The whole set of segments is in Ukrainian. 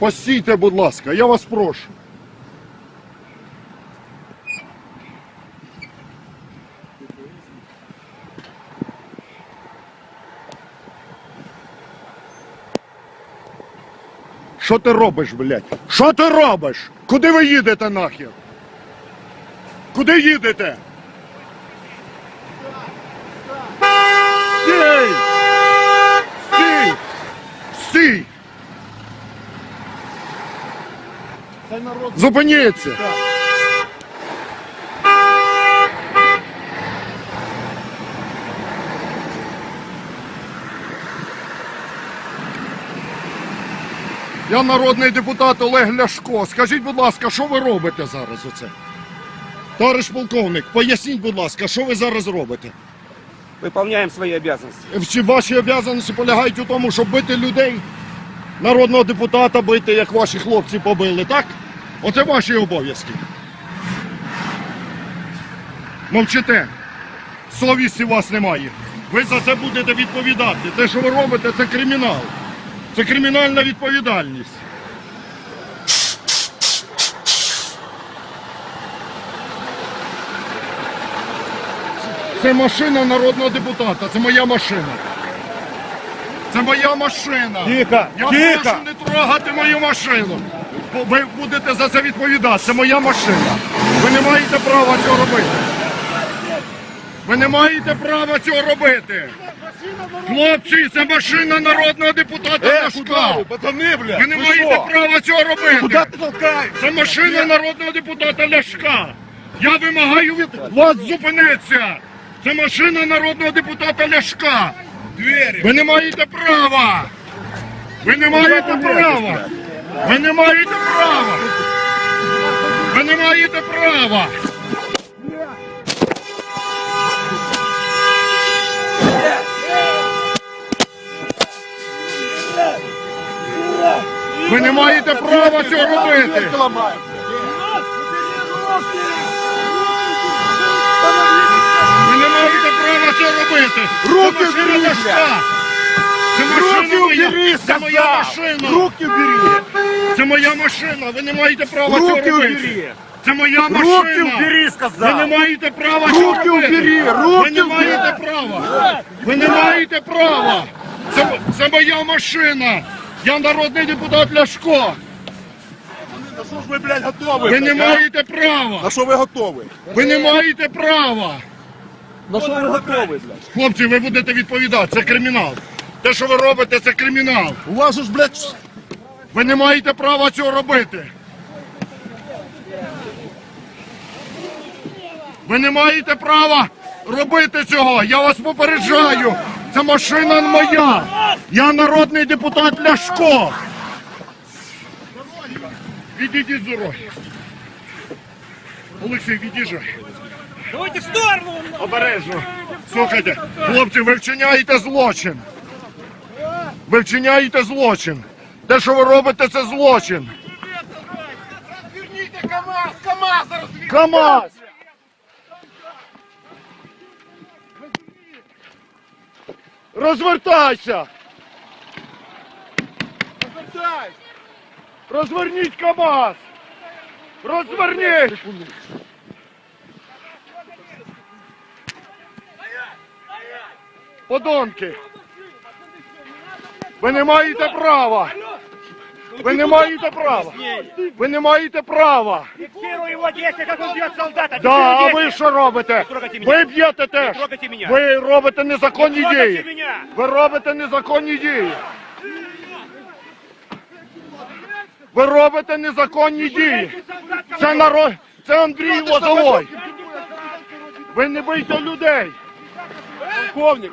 Постійте, будь ласка, я вас прошу. Що ти робиш, блядь? Що ти робиш? Куди ви їдете нахер? Куди їдете? Стій! Стій! Стій! Зупиніться! Я народний депутат Олег Ляшко. Скажіть, будь ласка, що ви робите зараз оце? Товариш полковник, поясніть, будь ласка, що ви зараз робите? Выполняем свои обязанности. Всі ваші обов'язаності полягають у тому, щоб бити людей, народного депутата бити, як ваші хлопці побили, так? Оце ваші обов'язки. Мовчите. Совісті вас немає. Ви за це будете відповідати. Те, що ви робите, це кримінал. Це кримінальна відповідальність. Це машина народного депутата, це моя машина. Це моя машина. Тихо, Я тихо. прошу не трогати мою машину. Бо Ви будете за це відповідати. Це моя машина. Ви не маєте права цього робити. Ви не маєте права цього робити. Хлопці, це машина народного депутата Э, куда Ляшка. вы, пацаны, блядь? Ви не Вы маєте что? права цього робити. Куда ты толкаешь? Це машина народного депутата Ляшка. Я вимагаю від вас зупинитися. Це машина народного депутата Ляшка. Ви не маєте права. Ви не маєте права. Ви не маєте права. Ви не маєте права. Ви не маєте права цього робити. Ви не маєте права це робити. Руки Це машина вбери, Ляшка. Це Руки машина моя. убери, Це моя сказал! машина. Руки убери! Це моя машина. Ви не маєте права цього Руки робити. убери! Це моя машина. Руки убери, Ви не сказал! маєте права Руки цього робити. убери, руки Ви не маєте права. Ви не маєте права. Це, це моя машина. Я народний депутат Ляшко. На что ж вы, блядь, готовы? Ви не блядь, а? маєте права. На что вы готовы? Ви не маєте права. На что вы готовы, блядь? Хлопці, ви будете відповідати, це кримінал. Те, що ви робите, це кримінал. У вас ж, блядь, Ви не маєте права цього робити. Ви не маєте права робити цього. Я вас попереджаю. Це машина моя. Я народний депутат Ляшко. Відійдіть з дороги. Олексій, від'їжджай. Давайте в сторону! Обережно. Слухайте, хлопці, ви вчиняєте злочин. Ви вчиняєте злочин. Те, що ви робите, це злочин. Разверните КамАЗ! КамАЗ! КамАЗ! Розвертайся! Развертай! Розверніть КамАЗ! Розверніть! Подонки! Ви не маєте права! Ви не маєте права! Ви не маєте права! Как он бьет солдата! Да, а ви що робите? Ви б'єте теж. Ви робите незаконні дії. Ви робите незаконні дії. Ви робите незаконні дії. Це народ. Це Андрій Лозовой. Ви не бийте людей. Полковник!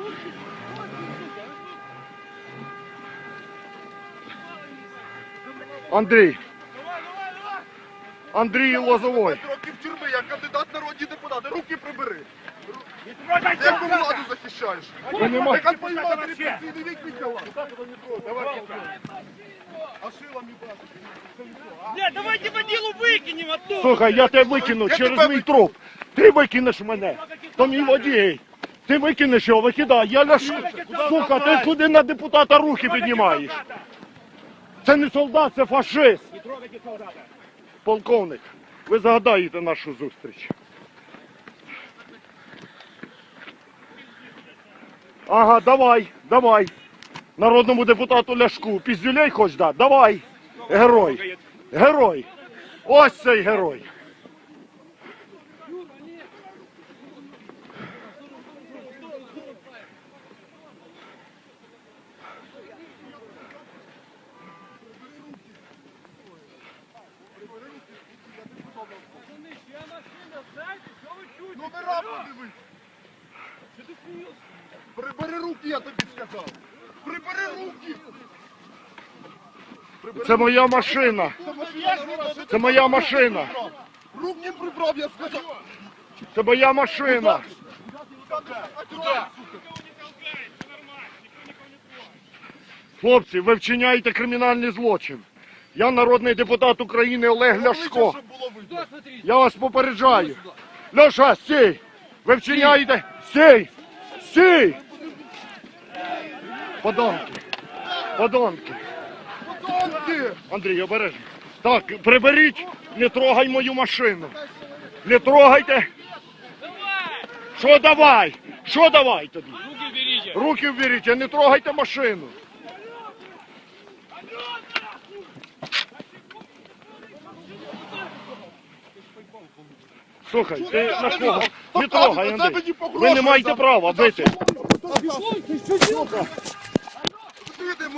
Андрій. Андрій Лозовой. Руки в тюрми, я кандидат народні депутати. Руки прибери! Яку владу захищаєш? Ви не маєте. Як твої матері пенсійний вік підняла? Давай, А шила мені? Нет, давайте водилу выкинем оттуда! Слухай, я тебе викину через мій труп. Ти викинеш мене. То мій водій. Ти викинеш його, викидай. Я ляш... Сука, ти куди на депутата руки піднімаєш? Це не солдат, це фашист. Полковник, ви загадаєте нашу зустріч. Ага, давай, давай. Народному депутату Ляшку. Піздюлей хоч да? Давай. Герой. Герой. Ось цей герой. Номера подивись. Прибери руки, я тобі сказав. Прибери руки. Це моя машина. Це моя машина. Руки прибрав, я сказав. Це моя машина. Хлопці, ви вчиняєте кримінальний злочин. Я народний депутат України Олег Ляшко. Я вас попереджаю. Льоша, стій! Ви вчиняєте. Стій! Стій! Подонки. Подонки. Подонки! Андрій, обережно. Так, приберіть, не трогай мою машину. Не трогайте. Що давай? Що давай тобі? Руки вберіть, не трогайте машину. Слухай, ти на кого? Не трогай, Андрій. не Ви не маєте маєте бити. права ти бити. свободу.